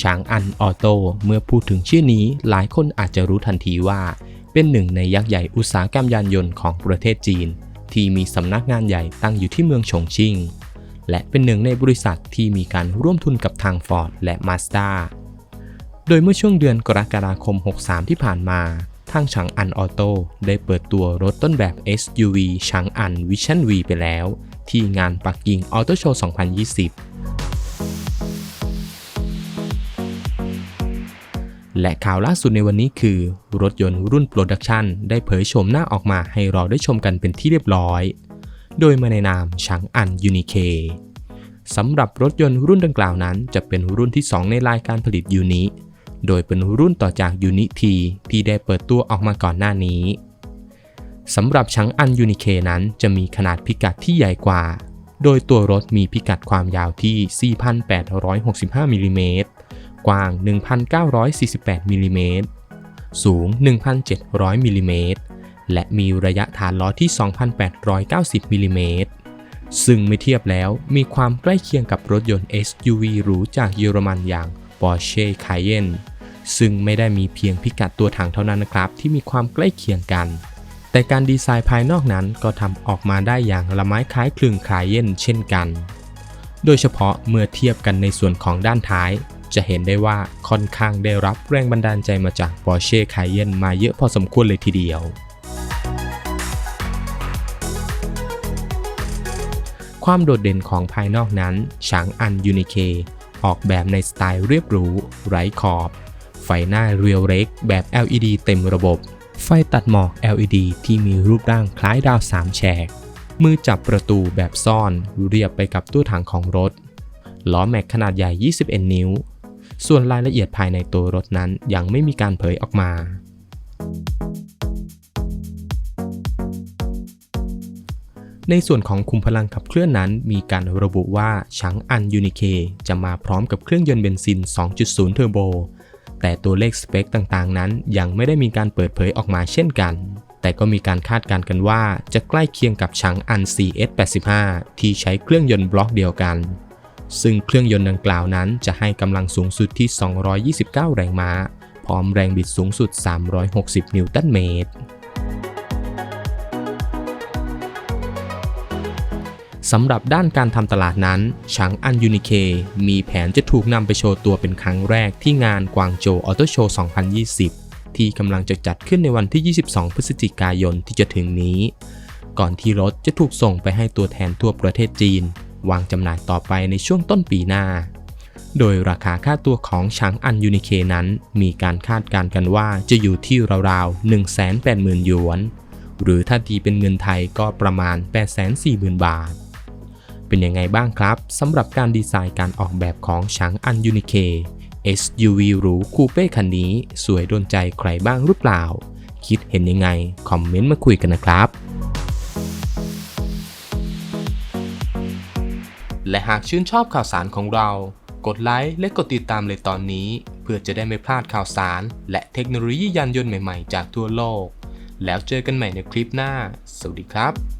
ฉางอันออโต้เมื่อพูดถึงชื่อนี้หลายคนอาจจะรู้ทันทีว่า เป็นหนึ่งในยักษ์ใหญ่อุตสาหกรรมยานยนต์ของประเทศจีน ที่มีสำนักงานใหญ่ตั้งอยู่ที่เมืองฉงชิ่ง และเป็นหนึ่งในบริษัทที่มีการร่วมทุนกับทาง Ford และ Mazda โดยเมื่อช่วงเดือนกรกฎาคม 63 ที่ผ่านมา ทางฉางอันออโต้ได้เปิดตัวรถต้นแบบ SUV ฉางอัน Vision V ไปแล้ว ที่งานปักกิ่งออโต้โชว์ 2020และข่าวล่าสุดในวันนี้คือ รถยนต์รุ่นโปรดักชันได้เผยโฉมหน้าออกมาให้เราได้ชมกันเป็นที่เรียบร้อย โดยมาในนามฉางอันยูนิเคสำหรับรถยนต์รุ่นดังกล่าวนั้น จะเป็นรุ่นที่ 2 ในรายการผลิตยูนิ โดยเป็นรุ่นต่อจากยูนิทีที่ได้เปิดตัวออกมาก่อนหน้านี้สำหรับชังอันยูนิเคนั้นจะมีขนาดพิกัดที่ใหญ่กว่า โดยตัวรถมีพิกัดความยาวที่ 4,865มิลลิเมตรกว้าง 1,948มิลลิเมตรสูง 1,700มิลลิเมตรและมีระยะฐานล้อที่ 2,890มิลลิเมตรซึ่งไม่เทียบแล้วมีความใกล้เคียงกับรถยนต์ SUV หรูจากเยอรมันอย่าง Porsche Cayenne ซึ่งไม่ได้มีเพียงพิกัดตัวถังเท่านั้นนะครับ ที่มีความใกล้เคียงกัน แต่การดีไซน์ภายนอกนั้นก็ทำออกมาได้อย่างละไม้คล้ายคลึงคายเยนเช่นกัน โดยเฉพาะเมื่อเทียบกันในส่วนของด้านท้าย จะเห็นได้ว่าค่อนข้างได้รับแรงบันดาลใจมาจาก Porsche Cayenne มาเยอะพอสมควรเลยทีเดียวความโดดเด่นของภายนอกนั้นฉางอันยูนิเค ออกแบบในสไตล์เรียบหรูไร้ขอบ ไฟหน้าเรียวเล็กแบบ LED เต็มระบบ ไฟตัดหมอก LED ที่มีรูปร่างคล้ายดาวสามแฉก มือจับประตูแบบซ่อนเรียบไปกับตู้ถังของรถ ล้อแม็กขนาดใหญ่ 21 นิ้ว ส่วนรายละเอียดภายในตัวรถนั้นยังไม่มีการเผยออกมา ในส่วนของคุมพลังขับเคลื่อนนั้น มีการระบุว่าฉางอันยูนิเคจะมาพร้อมกับเครื่องยนต์เบนซิน 2.0 เทอร์โบ แต่ตัวเลขสเปคต่างๆ นั้นยังไม่ได้มีการเปิดเผยออกมาเช่นกัน แต่ก็มีการคาดการณ์กันว่าจะใกล้เคียงกับฉางอัน CS85 ที่ใช้เครื่องยนต์บล็อกเดียวกัน ซึ่งเครื่องยนต์ดังกล่าวนั้นจะให้กำลังสูงสุดที่ 229 แรงม้า พร้อมแรงบิดสูงสุด 360 นิวตันเมตร สำหรับด้านการทำตลาดนั้นฉางอันยูนิเคมีแผนจะถูกนำไปโชว์ตัวเป็นครั้งแรกที่งานกวางโจออโตโชว์ 2020 ที่กำลังจะจัดขึ้นในวันที่ 22 พฤศจิกายนที่จะถึงนี้ ก่อนที่รถจะถูกส่งไปให้ตัวแทนทั่วประเทศจีน วางจำหน่ายต่อไปในช่วงต้นปีหน้า โดยราคาค่าตัวของช้างอันยูนิเคนั้น มีการคาดการณ์กันว่าจะอยู่ที่ราวๆ 180,000หยวนหรือถ้าตีเป็นเงินไทยก็ประมาณ 840,000 บาท เป็นยังไงบ้างครับสำหรับการดีไซน์การออกแบบของช้างอันยูนิเค SUV หรูคูเป้คันนี้ สวยโดนใจใครบ้างหรือเปล่า คิดเห็นยังไง คอมเมนต์มาคุยกันนะครับ และหากชื่นชอบข่าวสารของเรา กดไลค์และกดติดตามเลยตอนนี้ เพื่อจะได้ไม่พลาดข่าวสาร และเทคโนโลยียานยนต์ใหม่ๆ จากทั่วโลก แล้วเจอกันใหม่ในคลิปหน้า สวัสดีครับ